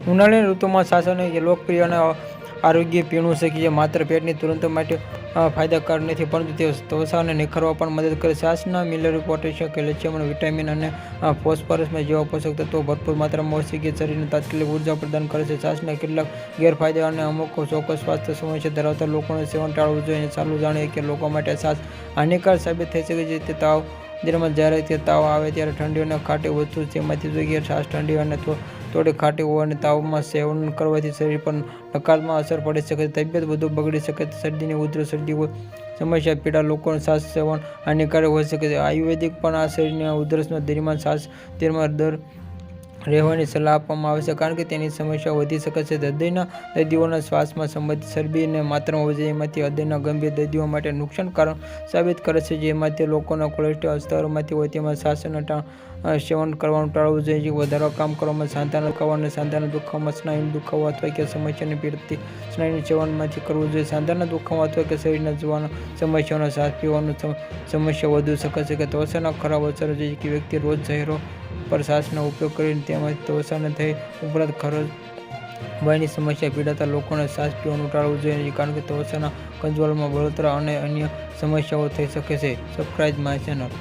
ઉનાળાની ઋતુમાં શાસન એ લોકપ્રિય અને આરોગ્ય પીણું છે માત્ર પેટની તુરંત માટે ફાયદાકારક નથી, પરંતુ તે ત્વચાને નિખરવા પણ મદદ કરે છે. છાશના મિનરલ પોટેશિયમ, કેલ્શિયમ વિટામિન અને ફોસ્ફરસમાં જેવા પોષક તત્વો ભરપૂર માત્રામાં હોય છે કે શરીરને તાત્કાલિક ઊર્જા પ્રદાન કરે છે. છાશના કેટલાક ગેરફાયદા અને અમુક ચોક્કસ સ્વાસ્થ્ય સમસ્યા ધરાવતા લોકોને સેવન ટાળવું જોઈએ ચાલુ જાણીએ કે લોકો માટે છાશ હાનિકારક સાબિત થઈ શકે છે. તે તાવ દરમિયાન જ્યારે તે તાવ આવે ત્યારે ઠંડીઓના અને ખાટી વસ્તુ તેમાંથી જોઈએ છાશ ઠંડી અને થોડી ખાટી હોવાને તાવમાં સેવન કરવાથી શરીર પર નકારાત્મક અસર પડી શકે છે તબિયત વધુ બગડી શકે છે શરદીની ઉધર શરદી હોય. સમસ્યા, પીડા, લોકોને શ્વાસ સેવન હાનિકારક હોઈ શકે છે. આયુર્વેદિક પણ આ શરીરના ઉધરસના દરમિયાન શ્વાસ તેમાં દર રહેવાની સલાહ આપવામાં આવે છે, કારણ કે તેની સમસ્યા વધી શકે છે. હૃદયના દર્દીઓના શ્વાસમાં સંબંધિત ચરબીની માત્રામાં વધે એમાંથી હૃદયના ગંભીર દર્દીઓ માટે નુકસાનકારક સાબિત કરે છે જેમાંથી લોકોના કોલેસ્ટ્રોલ સ્તરોમાંથી હોય તેમાં શ્વાસના અને સેવન કરવાનું ટાળવું જોઈએ. જે વધારો કામ કરવામાં સાંધાના દુખાવા અને સાંધાના દુખાવામાં સ્નાયુનો દુખાવો અથવા કે સમસ્યાને પીડતી સ્નાયુનું સેવનમાંથી કરવું જોઈએ. સાંધાના દુખાવા અથવા કે શરીરના જોવાના સમસ્યાઓનો શ્વાસ પીવાનું સમસ્યા વધુ શકે છે કે ત્વચાના ખરાબ અસરો છે કે વ્યક્તિ રોજ શહેરો પર શ્વાસનો ઉપયોગ કરીને તેમજ ત્વચાને થઈ ઉપરાંત ખરો ભયની સમસ્યા પીડાતા લોકોને શ્વાસ પીવાનું ટાળવું જોઈએ કારણ કે ત્વચાના કંજવાળમાં બળતરા અને અન્ય સમસ્યાઓ થઈ શકે છે. Subscribe my channel